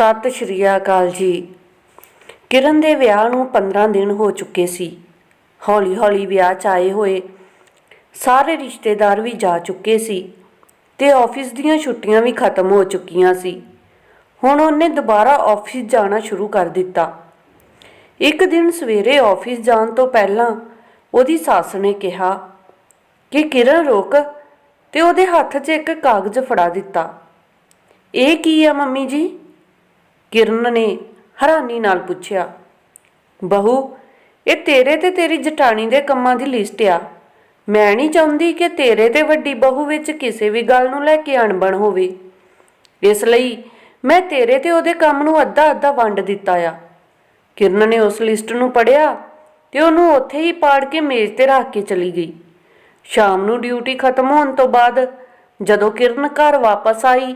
ਸਤਿ ਸ਼੍ਰੀ ਅਕਾਲ ਜੀ। ਕਿਰਨ ਦੇ ਵਿਆਹ ਨੂੰ 15 ਦਿਨ ਹੋ ਚੁੱਕੇ ਸੀ। ਹੌਲੀ-ਹੌਲੀ ਵਿਆਹ 'ਚ ਆਏ ਹੋਏ ਸਾਰੇ ਰਿਸ਼ਤੇਦਾਰ ਵੀ ਜਾ ਚੁੱਕੇ ਸੀ ਤੇ ਆਫਿਸ ਦੀਆਂ ਛੁੱਟੀਆਂ ਵੀ ਖਤਮ ਹੋ ਚੁੱਕੀਆਂ ਸੀ। ਹੁਣ ਉਹਨੇ ਦੁਬਾਰਾ ਆਫਿਸ ਜਾਣਾ ਸ਼ੁਰੂ ਕਰ ਦਿੱਤਾ। ਇੱਕ ਦਿਨ ਸਵੇਰੇ ਆਫਿਸ ਜਾਣ ਤੋਂ ਪਹਿਲਾਂ ਉਹਦੀ ਸੱਸ ਨੇ ਕਿਹਾ ਕਿ ਕਿਰਨ ਰੁਕ ਤੇ ਉਹਦੇ ਹੱਥ 'ਚ ਇੱਕ ਕਾਗਜ਼ ਫੜਾ ਦਿੱਤਾ। ਇਹ ਕੀ ਆ ਮੰਮੀ ਜੀ? ਕਿਰਨ ਨੇ ਹੈਰਾਨੀ ਨਾਲ ਪੁੱਛਿਆ, ਬਹੂ, ਇਹ ਤੇਰੇ ਤੇ ਤੇਰੀ ਜਟਾਣੀ ਦੇ ਕੰਮਾਂ ਦੀ ਲਿਸਟ ਆ। ਮੈਂ ਨਹੀਂ ਚਾਹੁੰਦੀ ਕਿ ਤੇਰੇ ਤੇ ਵੱਡੀ ਬਹੂ ਵਿੱਚ ਕਿਸੇ ਵੀ ਗੱਲ ਨੂੰ ਲੈ ਕੇ ਅਣਬਣ ਹੋਵੇ। ਇਸ ਲਈ ਮੈਂ ਤੇਰੇ ਤੇ ਉਹਦੇ ਕੰਮ ਨੂੰ ਅੱਧਾ ਅੱਧਾ ਵੰਡ ਦਿੱਤਾ ਆ। ਕਿਰਨ ਨੇ ਉਸ ਲਿਸਟ ਨੂੰ ਪੜਿਆ ਤੇ ਉਹਨੂੰ ਉੱਥੇ ਹੀ ਪਾੜ ਕੇ ਮੇਜ਼ ਤੇ ਰੱਖ ਕੇ ਚਲੀ ਗਈ। ਸ਼ਾਮ ਨੂੰ ਡਿਊਟੀ ਖਤਮ ਹੋਣ ਤੋਂ ਬਾਅਦ ਜਦੋਂ ਕਿਰਨ ਘਰ ਵਾਪਸ ਆਈ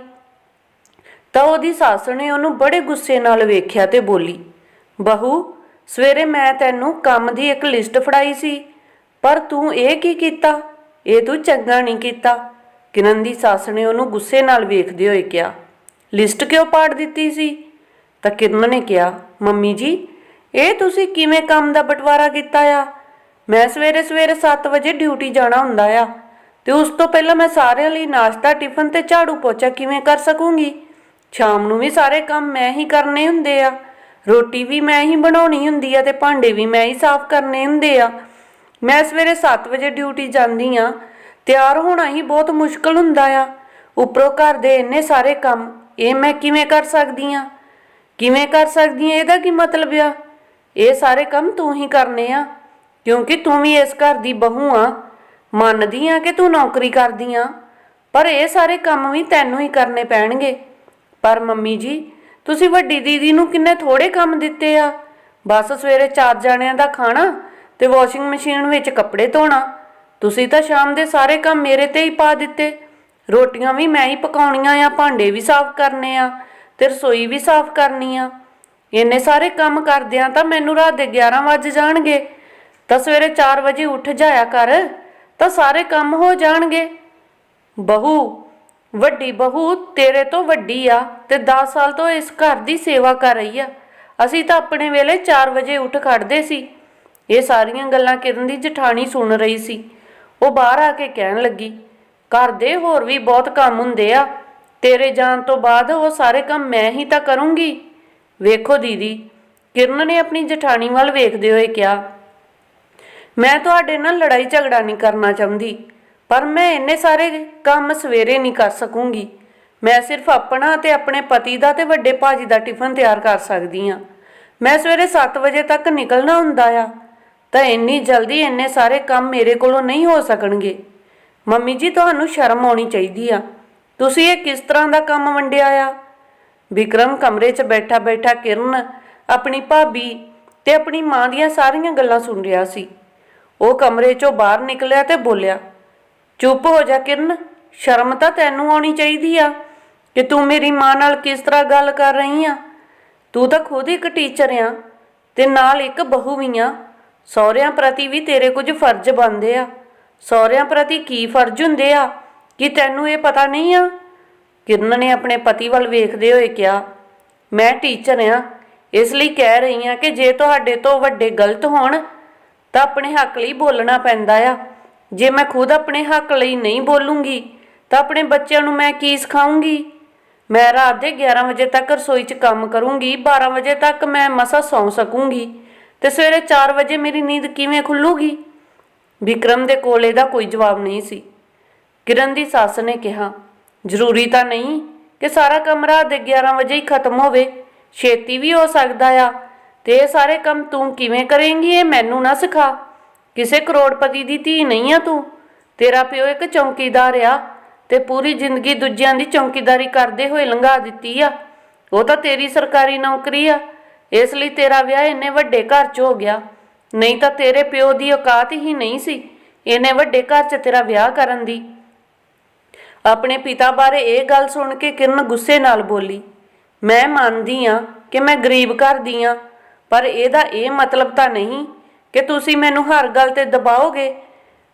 ਤਾਂ ਉਹਦੀ ਸੱਸ ਨੇ ਉਹਨੂੰ ਬੜੇ ਗੁੱਸੇ ਨਾਲ ਵੇਖਿਆ ਤੇ ਬੋਲੀ, ਬਹੂ, ਸਵੇਰੇ ਮੈਂ ਤੈਨੂੰ ਕੰਮ ਦੀ ਇੱਕ ਲਿਸਟ ਫੜਾਈ ਸੀ, ਪਰ ਤੂੰ ਇਹ ਕੀ ਕੀਤਾ? ਇਹ ਤੂੰ ਚੰਗਾ ਨਹੀਂ ਕੀਤਾ। ਕਿਰਨ ਦੀ ਸੱਸ ਨੇ ਉਹਨੂੰ ਗੁੱਸੇ ਨਾਲ ਵੇਖਦੇ ਹੋਏ ਕਿਹਾ, ਲਿਸਟ ਕਿਉਂ ਪਾੜ ਦਿੱਤੀ ਸੀ? ਤਾਂ ਕਿਰਨ ਨੇ ਕਿਹਾ, ਮੰਮੀ ਜੀ, ਇਹ ਤੁਸੀਂ ਕਿਵੇਂ ਕੰਮ ਦਾ ਬਟਵਾਰਾ ਕੀਤਾ ਆ? ਮੈਂ ਸਵੇਰੇ ਸਵੇਰੇ 7 ਵਜੇ ਡਿਊਟੀ ਜਾਣਾ ਹੁੰਦਾ ਆ, ਤੇ ਉਸ ਤੋਂ ਪਹਿਲਾਂ ਮੈਂ ਸਾਰਿਆਂ ਲਈ ਨਾਸ਼ਤਾ, ਟਿਫਨ ਤੇ ਝਾੜੂ ਪੋਚਾ ਕਿਵੇਂ ਕਰ ਸਕੂੰਗੀ? ਸ਼ਾਮ ਨੂੰ ਵੀ ਸਾਰੇ ਕੰਮ ਮੈਂ ਹੀ ਕਰਨੇ ਹੁੰਦੇ ਆ। ਰੋਟੀ ਵੀ ਮੈਂ ਹੀ ਬਣਾਉਣੀ ਹੁੰਦੀ ਆ ਤੇ ਭਾਂਡੇ ਵੀ ਮੈਂ ਹੀ ਸਾਫ਼ ਕਰਨੇ ਹੁੰਦੇ ਆ। ਮੈਂ ਸਵੇਰੇ 7 ਵਜੇ ਡਿਊਟੀ ਜਾਂਦੀ ਆ। ਤਿਆਰ ਹੋਣਾ ਹੀ ਬਹੁਤ ਮੁਸ਼ਕਲ ਹੁੰਦਾ ਆ। ਉੱਪਰੋਂ ਘਰ ਦੇ ਇੰਨੇ ਸਾਰੇ ਕੰਮ, ਇਹ ਮੈਂ ਕਿਵੇਂ ਕਰ ਸਕਦੀ ਆ? ਕਿਵੇਂ ਕਰ ਸਕਦੀ ਆ? ਇਹਦਾ ਕੀ ਮਤਲਬ ਆ? ਇਹ ਸਾਰੇ ਕੰਮ ਤੂੰ ਹੀ ਕਰਨੇ ਆ। ਕਿਉਂਕਿ ਤੂੰ ਵੀ ਇਸ ਘਰ ਦੀ ਬਹੂ ਆ। ਮੰਨਦੀ ਆ ਕਿ ਤੂੰ ਨੌਕਰੀ ਕਰਦੀ ਆ। ਪਰ ਇਹ ਸਾਰੇ ਕੰਮ ਵੀ ਤੈਨੂੰ ਹੀ ਕਰਨੇ ਪੈਣਗੇ। ਪਰ ਮੰਮੀ ਜੀ, ਤੁਸੀਂ ਵੱਡੀ ਦੀਦੀ ਨੂੰ ਕਿੰਨੇ ਥੋੜੇ ਕੰਮ ਦਿੱਤੇ ਆ? ਬਸ ਸਵੇਰੇ ਚਾਰ ਜਾਣਿਆਂ ਦਾ ਖਾਣਾ ਤੇ ਵਾਸ਼ਿੰਗ ਮਸ਼ੀਨ ਵਿੱਚ ਕੱਪੜੇ ਧੋਣਾ। ਤੁਸੀਂ ਤਾਂ ਸ਼ਾਮ ਦੇ ਸਾਰੇ ਕੰਮ ਮੇਰੇ ਤੇ ਹੀ ਪਾ ਦਿੱਤੇ। ਰੋਟੀਆਂ ਵੀ ਮੈਂ ਹੀ ਪਕਾਉਣੀਆਂ ਆ, ਭਾਂਡੇ ਵੀ ਸਾਫ਼ ਕਰਨੇ ਆ ਤੇ ਰਸੋਈ ਵੀ ਸਾਫ਼ ਕਰਨੀ ਆ। ਇੰਨੇ ਸਾਰੇ ਕੰਮ ਕਰਦਿਆਂ ਤਾਂ ਮੈਨੂੰ ਰਾਤ ਦੇ 11 ਵੱਜ ਜਾਣਗੇ। ਤਾਂ ਸਵੇਰੇ 4 ਵਜੇ ਉੱਠ ਜਾਇਆ ਕਰ, ਤਾਂ ਸਾਰੇ ਕੰਮ ਹੋ ਜਾਣਗੇ। ਬਹੂ ਵੱਡੀ ਬਹੂ ਤੇਰੇ ਤੋਂ ਵੱਡੀ ਆ ਤੇ 10 ਸਾਲ ਤੋਂ ਇਸ ਘਰ ਦੀ ਸੇਵਾ ਕਰ ਰਹੀ ਆ। ਅਸੀਂ ਤਾਂ ਆਪਣੇ ਵੇਲੇ 4 ਵਜੇ ਉੱਠ ਖੜਦੇ ਸੀ। ਇਹ ਸਾਰੀਆਂ ਗੱਲਾਂ ਕਿਰਨ ਦੀ ਜਠਾਣੀ ਸੁਣ ਰਹੀ ਸੀ। ਉਹ ਬਾਹਰ ਆ ਕੇ ਕਹਿਣ ਲੱਗੀ, ਘਰ ਦੇ ਹੋਰ ਵੀ ਬਹੁਤ ਕੰਮ ਹੁੰਦੇ ਆ। ਤੇਰੇ ਜਾਣ ਤੋਂ ਬਾਅਦ ਉਹ ਸਾਰੇ ਕੰਮ ਮੈਂ ਹੀ ਤਾਂ ਕਰੂੰਗੀ। ਵੇਖੋ ਦੀਦੀ, ਕਿਰਨ ਨੇ ਆਪਣੀ ਜਠਾਣੀ ਵੱਲ ਵੇਖਦੇ ਹੋਏ ਕਿਹਾ, ਮੈਂ ਤੁਹਾਡੇ ਨਾਲ ਲੜਾਈ ਝਗੜਾ ਨਹੀਂ ਕਰਨਾ ਚਾਹੁੰਦੀ। ਪਰ ਮੈਂ ਇੰਨੇ ਸਾਰੇ ਕੰਮ ਸਵੇਰੇ ਨਹੀਂ ਕਰ ਸਕੂੰਗੀ। ਮੈਂ ਸਿਰਫ ਆਪਣਾ ਤੇ ਆਪਣੇ ਪਤੀ ਦਾ ਤੇ ਵੱਡੇ ਭਾਜੀ ਦਾ ਟਿਫਨ ਤਿਆਰ ਕਰ ਸਕਦੀ ਆ ਮੈਂ ਸਵੇਰੇ 7 ਵਜੇ ਤੱਕ ਨਿਕਲਣਾ ਹੁੰਦਾ ਆ। ਤਾਂ ਇੰਨੀ ਜਲਦੀ ਇੰਨੇ ਸਾਰੇ ਕੰਮ ਮੇਰੇ ਕੋਲੋਂ ਨਹੀਂ ਹੋ ਸਕਣਗੇ। ਮੰਮੀ ਜੀ, ਤੁਹਾਨੂੰ ਸ਼ਰਮ ਆਉਣੀ ਚਾਹੀਦੀ ਆ। ਤੁਸੀਂ ਇਹ ਕਿਸ ਤਰ੍ਹਾਂ ਦਾ ਕੰਮ ਵੰਡਿਆ ਆ? ਵਿਕਰਮ ਕਮਰੇ 'ਚ ਬੈਠਾ ਬੈਠਾ ਕਿਰਨ ਆਪਣੀ ਭਾਬੀ ਤੇ ਆਪਣੀ ਮਾਂ ਦੀਆਂ ਸਾਰੀਆਂ ਗੱਲਾਂ ਸੁਣ ਰਿਹਾ ਸੀ। ਉਹ ਕਮਰੇ 'ਚੋਂ ਬਾਹਰ ਨਿਕਲਿਆ ਤੇ ਬੋਲਿਆ ਚੁੱਪ ਹੋ ਜਾ ਕਿਰਨ, ਸ਼ਰਮ ਤਾਂ ਤੈਨੂੰ ਆਉਣੀ ਚਾਹੀਦੀ ਆ। ਕਿ ਤੂੰ ਮੇਰੀ ਮਾਂ ਨਾਲ ਕਿਸ ਤਰ੍ਹਾਂ ਗੱਲ ਕਰ ਰਹੀ ਆ? ਤੂੰ ਤਾਂ ਖੁਦ ਇੱਕ ਟੀਚਰ ਆ ਤੇ ਨਾਲ ਇੱਕ ਬਹੂ ਵੀ ਆ। ਸਹੁਰਿਆਂ ਪ੍ਰਤੀ ਵੀ ਤੇਰੇ ਕੁਝ ਫਰਜ਼ ਬਣਦੇ ਆ। ਸਹੁਰਿਆਂ ਪ੍ਰਤੀ ਕੀ ਫਰਜ਼ ਹੁੰਦੇ ਆ? ਕਿ ਤੈਨੂੰ ਇਹ ਪਤਾ ਨਹੀਂ ਆ? ਕਿਰਨ ਨੇ ਆਪਣੇ ਪਤੀ ਵੱਲ ਵੇਖਦੇ ਹੋਏ ਕਿਹਾ, ਮੈਂ ਟੀਚਰ ਆ। ਇਸ ਲਈ ਕਹਿ ਰਹੀ ਆ ਕਿ ਜੇ ਤੁਹਾਡੇ ਤੋਂ ਵੱਡੇ ਗਲਤ ਹੋਣ, ਤਾਂ ਆਪਣੇ ਹੱਕ ਲਈ ਬੋਲਣਾ ਪੈਂਦਾ ਆ। ਜੇ ਮੈਂ ਖੁਦ ਆਪਣੇ ਹੱਕ ਲਈ ਨਹੀਂ ਬੋਲੂੰਗੀ, ਤਾਂ ਆਪਣੇ ਬੱਚਿਆਂ ਨੂੰ ਮੈਂ ਕੀ ਸਿਖਾਉਂਗੀ ਮੈਂ ਰਾਤ ਦੇ 11 ਵਜੇ ਤੱਕ ਰਸੋਈ 'ਚ ਕੰਮ ਕਰੂੰਗੀ 12 ਵਜੇ ਤੱਕ ਮੈਂ ਮਸਾ ਸੌਂ ਸਕੂੰਗੀ, ਤੇ ਸਵੇਰੇ 4 ਵਜੇ ਮੇਰੀ ਨੀਂਦ ਕਿਵੇਂ ਖੁੱਲੂਗੀ? ਵਿਕਰਮ ਦੇ ਕੋਲ ਇਹਦਾ ਕੋਈ ਜਵਾਬ ਨਹੀਂ ਸੀ। ਕਿਰਨ ਦੀ ਸੱਸ ਨੇ ਕਿਹਾ, ਜ਼ਰੂਰੀ ਤਾਂ ਨਹੀਂ ਕਿ ਸਾਰਾ ਕੰਮ ਰਾਤ ਦੇ 11 ਵਜੇ ਹੀ ਖਤਮ ਹੋਵੇ, ਛੇਤੀ ਵੀ ਹੋ ਸਕਦਾ ਆ, ਤੇ ਇਹ ਸਾਰੇ ਕੰਮ ਤੂੰ ਕਿਵੇਂ ਕਰੇਂਗੀ ਇਹ ਮੈਨੂੰ ਨਾ ਸਿਖਾ। ਕਿਸੇ ਕਰੋੜਪਤੀ ਦੀ ਧੀ ਨਹੀਂ ਆ ਤੂੰ। ਤੇਰਾ ਪਿਓ ਇੱਕ ਚੌਕੀਦਾਰ ਆ ਤੇ ਪੂਰੀ ਜ਼ਿੰਦਗੀ ਦੂਜਿਆਂ ਦੀ ਚੌਕੀਦਾਰੀ ਕਰਦੇ ਹੋਏ ਲੰਘਾ ਦਿੱਤੀ ਆ। ਉਹ ਤਾਂ ਤੇਰੀ ਸਰਕਾਰੀ ਨੌਕਰੀ ਆ। ਇਸ ਲਈ ਤੇਰਾ ਵਿਆਹ ਇੰਨੇ ਵੱਡੇ ਘਰ 'ਚ ਹੋ ਗਿਆ। ਨਹੀਂ ਤਾਂ ਤੇਰੇ ਪਿਓ ਦੀ ਔਕਾਤ ਹੀ ਨਹੀਂ ਸੀ ਇੰਨੇ ਵੱਡੇ ਘਰ 'ਚ ਤੇਰਾ ਵਿਆਹ ਕਰਨ ਦੀ। ਆਪਣੇ ਪਿਤਾ ਬਾਰੇ ਇਹ ਗੱਲ ਸੁਣ ਕੇ ਕਿਰਨ ਗੁੱਸੇ ਨਾਲ ਬੋਲੀ, ਮੈਂ ਮੰਨਦੀ ਆ ਕਿ ਮੈਂ ਗਰੀਬ ਘਰ ਦੀ ਆ, ਪਰ ਇਹਦਾ ਇਹ ਮਤਲਬ ਤਾਂ ਨਹੀਂ ਕਿ ਤੁਸੀਂ ਮੈਨੂੰ ਹਰ ਗੱਲ ਤੇ ਦਬਾਓਗੇ?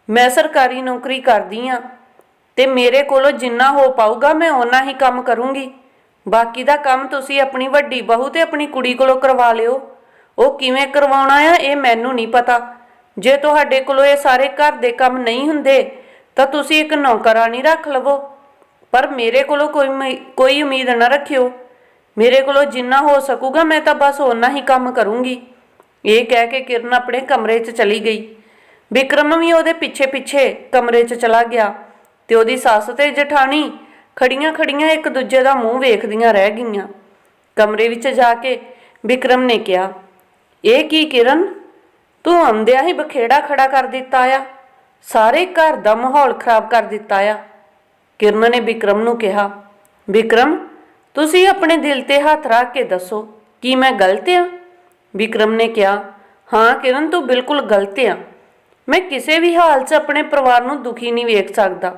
ਮੈਂ ਸਰਕਾਰੀ ਨੌਕਰੀ ਕਰਦੀ ਆ। ਤੇ ਮੇਰੇ ਕੋਲੋਂ ਜਿੰਨਾ ਹੋ ਪਾਊਗਾ ਮੈਂ ਓਨਾ ਹੀ ਕੰਮ ਕਰੂੰਗੀ। ਬਾਕੀ ਦਾ ਕੰਮ ਤੁਸੀਂ ਆਪਣੀ ਵੱਡੀ ਬਹੂ ਤੇ ਆਪਣੀ ਕੁੜੀ ਕੋਲੋਂ ਕਰਵਾ ਲਿਓ। ਉਹ ਕਿਵੇਂ ਕਰਵਾਉਣਾ ਆ ਇਹ ਮੈਨੂੰ ਨਹੀਂ ਪਤਾ। ਜੇ ਤੁਹਾਡੇ ਕੋਲੋਂ ਇਹ ਸਾਰੇ ਘਰ ਦੇ ਕੰਮ ਨਹੀਂ ਹੁੰਦੇ, ਤਾਂ ਤੁਸੀਂ ਇੱਕ ਨੌਕਰਾਨੀ ਰੱਖ ਲਵੋ। ਪਰ ਮੇਰੇ ਕੋਲੋਂ ਕੋਈ ਕੋਈ ਉਮੀਦ ਨਾ ਰੱਖਿਓ। ਮੇਰੇ ਕੋਲੋਂ ਜਿੰਨਾ ਹੋ ਸਕੂਗਾ ਮੈਂ ਤਾਂ ਬਸ ਓਨਾ ਹੀ ਕੰਮ ਕਰੂੰਗੀ। ਇਹ ਕਹਿ ਕੇ ਕਿਰਨ ਆਪਣੇ ਕਮਰੇ 'ਚ ਚਲੀ ਗਈ। ਵਿਕਰਮ ਵੀ ਉਹਦੇ ਪਿੱਛੇ ਪਿੱਛੇ ਕਮਰੇ 'ਚ ਚਲਾ ਗਿਆ ਤੇ ਉਹਦੀ ਸੱਸ ਤੇ ਜਠਾਣੀ ਖੜੀਆਂ ਖੜੀਆਂ ਇੱਕ ਦੂਜੇ ਦਾ ਮੂੰਹ ਵੇਖਦੀਆਂ ਰਹਿ ਗਈਆਂ। ਕਮਰੇ ਵਿੱਚ ਜਾ ਕੇ ਵਿਕਰਮ ਨੇ ਕਿਹਾ, ਇਹ ਕੀ ਕਿਰਨ? ਤੂੰ ਆਉਂਦਿਆਂ ਹੀ ਬਖੇੜਾ ਖੜਾ ਕਰ ਦਿੱਤਾ ਆ। ਸਾਰੇ ਘਰ ਦਾ ਮਾਹੌਲ ਖਰਾਬ ਕਰ ਦਿੱਤਾ ਆ। ਕਿਰਨ ਨੇ ਵਿਕਰਮ ਨੂੰ ਕਿਹਾ, ਵਿਕਰਮ, ਤੁਸੀਂ ਆਪਣੇ ਦਿਲ ਤੇ ਹੱਥ ਰੱਖ ਕੇ ਦੱਸੋ, ਕੀ ਮੈਂ ਗਲਤ ਆ? ਵਿਕਰਮ ਨੇ ਕਿਹਾ, ਹਾਂ, ਕਿਰਨ, ਤੂੰ ਬਿਲਕੁਲ ਗਲਤ ਆ। ਮੈਂ ਕਿਸੇ ਵੀ ਹਾਲ 'ਚ ਆਪਣੇ ਪਰਿਵਾਰ ਨੂੰ ਦੁਖੀ ਨਹੀਂ ਵੇਖ ਸਕਦਾ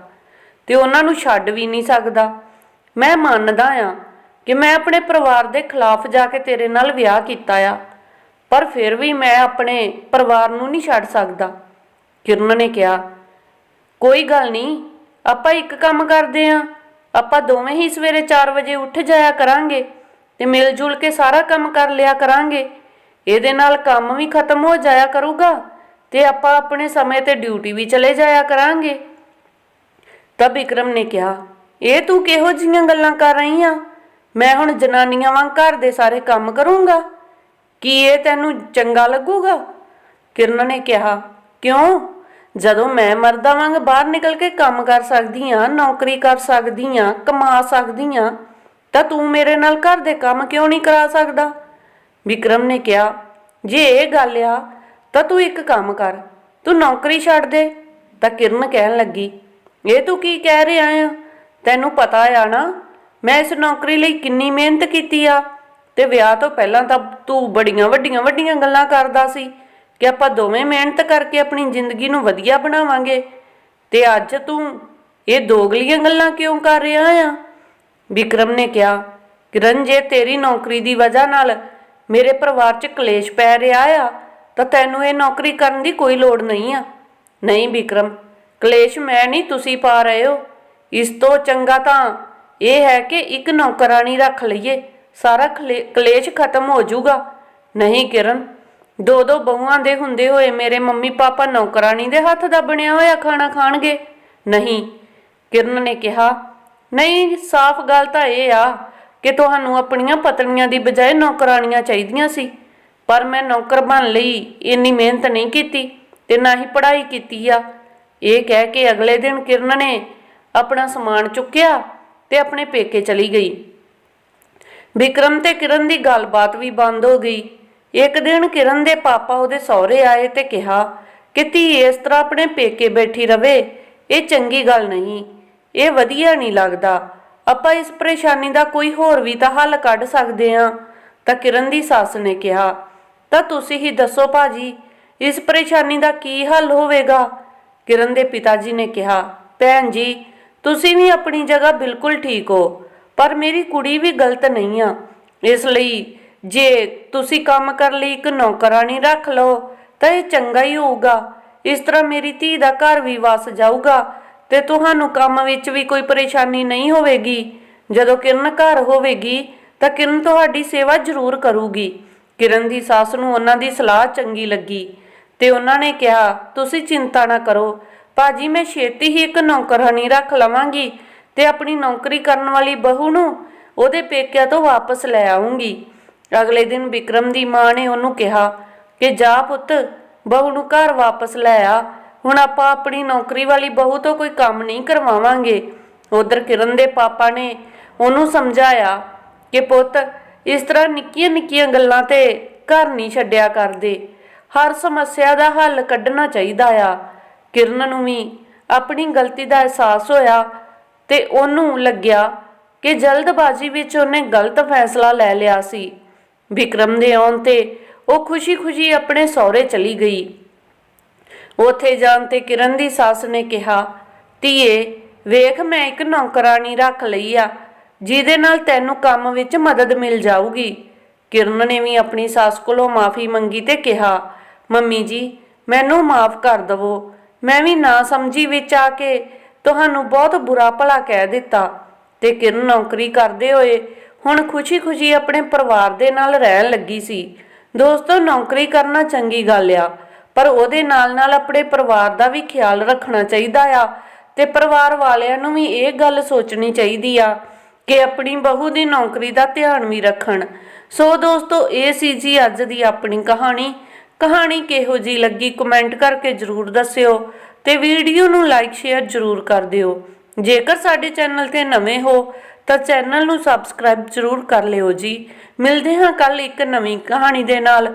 ਤੇ ਉਹਨਾਂ ਨੂੰ ਛੱਡ ਵੀ ਨਹੀਂ ਸਕਦਾ। ਮੈਂ ਮੰਨਦਾ ਆ ਕਿ ਮੈਂ ਆਪਣੇ ਪਰਿਵਾਰ ਦੇ ਖਿਲਾਫ ਜਾ ਕੇ ਤੇਰੇ ਨਾਲ ਵਿਆਹ ਕੀਤਾ ਆ, ਪਰ ਫਿਰ ਵੀ ਮੈਂ ਆਪਣੇ ਪਰਿਵਾਰ ਨੂੰ ਨਹੀਂ ਛੱਡ ਸਕਦਾ। ਕਿਰਨ ਨੇ ਕਿਹਾ, ਕੋਈ ਗੱਲ ਨਹੀਂ, ਆਪਾਂ ਇੱਕ ਕੰਮ ਕਰਦੇ ਆਂ। ਆਪਾਂ ਦੋਵੇਂ ਹੀ ਸਵੇਰੇ 4 ਵਜੇ ਉੱਠ ਜਾਇਆ ਕਰਾਂਗੇ ਤੇ ਮਿਲ ਜੁਲ ਕੇ ਸਾਰਾ ਕੰਮ ਕਰ ਲਿਆ ਕਰਾਂਗੇ। ਇਹਦੇ ਨਾਲ ਕੰਮ ਵੀ ਖਤਮ ਹੋ ਜਾਇਆ ਕਰੂਗਾ ਤੇ ਆਪਾਂ ਆਪਣੇ ਸਮੇਂ ਤੇ ਡਿਊਟੀ ਵੀ ਚਲੇ ਜਾਇਆ ਕਰਾਂਗੇ। ਤਾਂ ਵਿਕਰਮ ਨੇ ਕਿਹਾ, ਇਹ ਤੂੰ ਕਿਹੋ ਜੀਆਂ ਗੱਲਾਂ ਕਰ ਰਹੀ ਆ? ਮੈਂ ਹੁਣ ਜਨਾਨੀਆਂ ਵਾਂਗ ਘਰ ਦੇ ਸਾਰੇ ਕੰਮ ਕਰੂੰਗਾ। ਕੀ ਇਹ ਤੈਨੂੰ ਚੰਗਾ ਲੱਗੂਗਾ? ਕਿਰਨ ਨੇ ਕਿਹਾ, ਕਿਉਂ? ਜਦੋਂ ਮੈਂ ਮਰਦਾਂ ਵਾਂਗ ਬਾਹਰ ਨਿਕਲ ਕੇ ਕੰਮ ਕਰ ਸਕਦੀ ਆ, ਨੌਕਰੀ ਕਰ ਸਕਦੀ ਆ, ਕਮਾ ਸਕਦੀ ਆ, ਤਾਂ ਤੂੰ ਮੇਰੇ ਨਾਲ ਘਰ ਦੇ ਕੰਮ ਕਿਉਂ ਨਹੀਂ ਕਰਾ ਸਕਦਾ? ਵਿਕਰਮ ਨੇ ਕਿਹਾ, ਜੇ ਇਹ ਗੱਲ ਆ, ਤਾਂ ਤੂੰ ਇੱਕ ਕੰਮ ਕਰ, ਤੂੰ ਨੌਕਰੀ ਛੱਡ ਦੇ। ਤਾਂ ਕਿਰਨ ਕਹਿਣ ਲੱਗੀ, ਇਹ ਤੂੰ ਕੀ ਕਹਿ ਰਿਹਾ ਆ? ਤੈਨੂੰ ਪਤਾ ਆ ਨਾ, ਮੈਂ ਇਸ ਨੌਕਰੀ ਲਈ ਕਿੰਨੀ ਮਿਹਨਤ ਕੀਤੀ ਆ ਤੇ ਵਿਆਹ ਤੋਂ ਪਹਿਲਾਂ ਤਾਂ ਤੂੰ ਬੜੀਆਂ ਵੱਡੀਆਂ ਵੱਡੀਆਂ ਗੱਲਾਂ ਕਰਦਾ ਸੀ ਕਿ ਆਪਾਂ ਦੋਵੇਂ ਮਿਹਨਤ ਕਰਕੇ ਆਪਣੀ ਜ਼ਿੰਦਗੀ ਨੂੰ ਵਧੀਆ ਬਣਾਵਾਂਗੇ। ਤੇ ਅੱਜ ਤੂੰ ਇਹ ਦੋਗਲੀਆਂ ਗੱਲਾਂ ਕਿਉਂ ਕਰ ਰਿਹਾ ਆ? ਵਿਕਰਮ ਨੇ ਕਿਹਾ, ਕਿਰਨ, ਜੇ ਤੇਰੀ ਨੌਕਰੀ ਦੀ ਵਜ੍ਹਾ ਨਾਲ ਮੇਰੇ ਪਰਿਵਾਰ 'ਚ ਕਲੇਸ਼ ਪੈ ਰਿਹਾ ਆ, ਤਾਂ ਤੈਨੂੰ ਇਹ ਨੌਕਰੀ ਕਰਨ ਦੀ ਕੋਈ ਲੋੜ ਨਹੀਂ ਆ। ਨਹੀਂ ਵਿਕਰਮ ਕਲੇਸ਼ ਮੈਂ ਨਹੀਂ ਤੁਸੀਂ ਪਾ ਰਹੇ ਹੋ। ਇਸ ਤੋਂ ਚੰਗਾ ਤਾਂ ਇਹ ਹੈ ਕਿ ਇੱਕ ਨੌਕਰਾਨੀ ਰੱਖ ਲਈਏ, ਸਾਰਾ ਖਲੇ- ਕਲੇਸ਼ ਖਤਮ ਹੋ ਜਾਊਗਾ। ਨਹੀਂ ਕਿਰਨ ਦੋ ਦੋ ਬਹੂਆਂ ਦੇ ਹੁੰਦੇ ਹੋਏ ਮੇਰੇ ਮੰਮੀ ਪਾਪਾ ਨੌਕਰਾਨੀ ਦੇ ਹੱਥ ਦਾ ਬਣਿਆ ਹੋਇਆ ਖਾਣਾ ਖਾਣਗੇ। ਨਹੀਂ, ਕਿਰਨ ਨੇ ਕਿਹਾ, ਨਹੀਂ, ਸਾਫ਼ ਗੱਲ ਤਾਂ ਇਹ ਆ ਕਿ ਤੁਹਾਨੂੰ ਆਪਣੀਆਂ ਪਤਨੀਆਂ ਦੀ ਬਜਾਏ ਨੌਕਰਾਨੀਆਂ ਚਾਹੀਦੀਆਂ ਸੀ। ਪਰ ਮੈਂ ਨੌਕਰ ਬਣ ਲਈ, ਇੰਨੀ ਮਿਹਨਤ ਨਹੀਂ ਕੀਤੀ ਤੇ ਨਾ ਹੀ ਪੜ੍ਹਾਈ ਕੀਤੀ ਆ। ਇਹ ਕਹਿ ਕੇ ਅਗਲੇ ਦਿਨ ਕਿਰਨ ਨੇ ਆਪਣਾ ਸਮਾਨ ਚੁੱਕਿਆ ਤੇ ਆਪਣੇ ਪੇਕੇ ਚਲੀ ਗਈ। ਵਿਕਰਮ ਤੇ ਕਿਰਨ ਦੀ ਗੱਲਬਾਤ ਵੀ ਬੰਦ ਹੋ ਗਈ। ਇੱਕ ਦਿਨ ਕਿਰਨ ਦੇ ਪਾਪਾ ਉਹਦੇ ਸਹੁਰੇ ਆਏ ਤੇ ਕਿਹਾ ਕਿ ਧੀ ਇਸ ਤਰ੍ਹਾਂ ਆਪਣੇ ਪੇਕੇ ਬੈਠੀ ਰਵੇ, ਇਹ ਚੰਗੀ ਗੱਲ ਨਹੀਂ, ਇਹ ਵਧੀਆ ਨਹੀਂ ਲੱਗਦਾ। ਆਪਾਂ ਇਸ ਪਰੇਸ਼ਾਨੀ ਦਾ ਕੋਈ ਹੋਰ ਵੀ ਤਾਂ ਹੱਲ ਕੱਢ ਸਕਦੇ ਹਾਂ, ਤਾਂ ਕਿਰਨ ਦੀ ਸੱਸ ਨੇ ਕਿਹਾ। ਤਾਂ ਤੁਸੀਂ ਹੀ ਦੱਸੋ ਭਾਜੀ, ਇਸ ਪਰੇਸ਼ਾਨੀ ਦਾ ਕੀ ਹੱਲ ਹੋਵੇਗਾ? ਕਿਰਨ ਦੇ ਪਿਤਾ ਜੀ ਨੇ ਕਿਹਾ, ਭੈਣ ਜੀ, ਤੁਸੀਂ ਵੀ ਆਪਣੀ ਜਗ੍ਹਾ ਬਿਲਕੁਲ ਠੀਕ ਹੋ, ਪਰ ਮੇਰੀ ਕੁੜੀ ਵੀ ਗਲਤ ਨਹੀਂ ਆ। ਇਸ ਲਈ ਜੇ ਤੁਸੀਂ ਕੰਮ ਕਰ ਲਈ ਇੱਕ ਨੌਕਰਾਨੀ ਰੱਖ ਲਓ, ਤਾਂ ਇਹ ਚੰਗਾ ਹੀ ਹੋਊਗਾ। ਇਸ ਤਰ੍ਹਾਂ ਮੇਰੀ ਧੀ ਦਾ ਘਰ ਵੀ ਵਸ ਜਾਊਗਾ ਤੇ ਤੁਹਾਨੂੰ ਕੰਮ ਵਿੱਚ ਵੀ ਕੋਈ ਪਰੇਸ਼ਾਨੀ ਨਹੀਂ ਹੋਵੇਗੀ। ਜਦੋਂ ਕਿਰਨ ਘਰ ਹੋਵੇਗੀ, ਤਾਂ ਕਿਰਨ ਤੁਹਾਡੀ ਸੇਵਾ ਜ਼ਰੂਰ ਕਰੂਗੀ। ਕਿਰਨ ਦੀ ਸੱਸ ਨੂੰ ਉਹਨਾਂ ਦੀ ਸਲਾਹ ਚੰਗੀ ਲੱਗੀ ਤੇ ਉਹਨਾਂ ਨੇ ਕਿਹਾ, ਤੁਸੀਂ ਚਿੰਤਾ ਨਾ ਕਰੋ। ਭਾਜੀ, ਮੈਂ ਛੇਤੀ ਹੀ ਇੱਕ ਨੌਕਰਾਨੀ ਰੱਖ ਲਵਾਂਗੀ ਤੇ ਆਪਣੀ ਨੌਕਰੀ ਕਰਨ ਵਾਲੀ ਬਹੂ ਨੂੰ ਉਹਦੇ ਪੇਕਿਆਂ ਤੋਂ ਵਾਪਸ ਲੈ ਆਉਂਗੀ ਅਗਲੇ ਦਿਨ ਵਿਕਰਮ ਦੀ ਮਾਂ ਨੇ ਉਹਨੂੰ ਕਿਹਾ ਕਿ, ਜਾ ਪੁੱਤ, ਬਹੂ ਨੂੰ ਘਰ ਵਾਪਸ ਲੈ ਆ। ਹੁਣ ਆਪਾਂ ਆਪਣੀ ਨੌਕਰੀ ਵਾਲੀ ਬਹੂ ਤੋਂ ਕੋਈ ਕੰਮ ਨਹੀਂ ਕਰਵਾਵਾਂਗੇ। ਉਧਰ ਕਿਰਨ ਦੇ ਪਾਪਾ ਨੇ ਉਹਨੂੰ ਸਮਝਾਇਆ ਕਿ ਪੁੱਤ, ਇਸ ਤਰ੍ਹਾਂ ਨਿੱਕੀਆਂ ਨਿੱਕੀਆਂ ਗੱਲਾਂ ਤੇ ਘਰ ਨਹੀਂ ਛੱਡਿਆ ਕਰਦੇ। ਹਰ ਸਮੱਸਿਆ ਦਾ ਹੱਲ ਕੱਢਣਾ ਚਾਹੀਦਾ ਆ। ਕਿਰਨ ਨੂੰ ਵੀ ਆਪਣੀ ਗਲਤੀ ਦਾ ਅਹਿਸਾਸ ਹੋਇਆ ਤੇ ਉਹਨੂੰ ਲੱਗਿਆ ਕਿ ਜਲਦਬਾਜ਼ੀ ਵਿੱਚ ਉਹਨੇ ਗਲਤ ਫੈਸਲਾ ਲੈ ਲਿਆ ਸੀ। ਵਿਕਰਮ ਦੇ ਆਉਣ ਤੇ ਉਹ ਖੁਸ਼ੀ-ਖੁਸ਼ੀ ਆਪਣੇ ਸਹੁਰੇ ਚਲੀ ਗਈ। ਉੱਥੇ ਜਾਣ ਤੇ ਕਿਰਨ ਦੀ ਸੱਸ ਨੇ ਕਿਹਾ, ਧੀਏ, ਵੇਖ ਮੈਂ ਇੱਕ ਨੌਕਰਾਨੀ ਰੱਖ ਲਈ ਆ, ਜਿਹਦੇ ਨਾਲ ਤੈਨੂੰ ਕੰਮ ਵਿੱਚ ਮਦਦ ਮਿਲ ਜਾਊਗੀ। ਕਿਰਨ ਨੇ ਵੀ ਆਪਣੀ ਸੱਸ ਕੋਲੋਂ ਮਾਫੀ ਮੰਗੀ ਤੇ ਕਿਹਾ, ਮੰਮੀ ਜੀ, ਮੈਨੂੰ ਮਾਫ ਕਰ ਦਵੋ। ਮੈਂ ਵੀ ਨਾ ਸਮਝੀ ਵਿੱਚ ਆ ਕੇ ਤੁਹਾਨੂੰ ਬਹੁਤ ਬੁਰਾ ਭਲਾ ਕਹਿ ਦਿੱਤਾ। ਤੇ ਕਿਰਨ ਨੌਕਰੀ ਕਰਦੇ ਹੋਏ ਹੁਣ ਖੁਸ਼ੀ-ਖੁਸ਼ੀ ਆਪਣੇ ਪਰਿਵਾਰ ਦੇ ਨਾਲ ਰਹਿਣ ਲੱਗੀ ਸੀ। ਦੋਸਤੋ, ਨੌਕਰੀ ਕਰਨਾ ਚੰਗੀ ਗੱਲ ਆ। ਪਰ ਉਹਦੇ ਨਾਲ-ਨਾਲ ਆਪਣੇ ਪਰਿਵਾਰ ਦਾ ਵੀ ਖਿਆਲ ਰੱਖਣਾ ਚਾਹੀਦਾ ਆ ਤੇ ਪਰਿਵਾਰ ਵਾਲਿਆਂ ਨੂੰ ਵੀ ਇਹ ਗੱਲ ਸੋਚਣੀ ਚਾਹੀਦੀ ਆ ਕਿ ਆਪਣੀ ਬਹੂ ਦੀ ਨੌਕਰੀ ਦਾ ਧਿਆਨ ਵੀ ਰੱਖਣ। ਸੋ ਦੋਸਤੋ, ਇਹ ਸੀ ਜੀ ਅੱਜ ਦੀ ਆਪਣੀ ਕਹਾਣੀ। ਕਹਾਣੀ ਕਿਹੋ ਜੀ ਲੱਗੀ ਕਮੈਂਟ ਕਰਕੇ ਜਰੂਰ ਦੱਸਿਓ ਤੇ ਵੀਡੀਓ ਨੂੰ ਲਾਈਕ, ਸ਼ੇਅਰ ਜਰੂਰ ਕਰ ਦਿਓ। ਜੇਕਰ ਸਾਡੇ ਚੈਨਲ ਤੇ ਨਵੇਂ ਹੋ, ਤਾਂ ਚੈਨਲ ਨੂੰ ਸਬਸਕ੍ਰਾਈਬ ਜਰੂਰ ਕਰ ਲਿਓ ਜੀ। ਮਿਲਦੇ ਹਾਂ ਕੱਲ ਇੱਕ ਨਵੀਂ ਕਹਾਣੀ ਦੇ ਨਾਲ।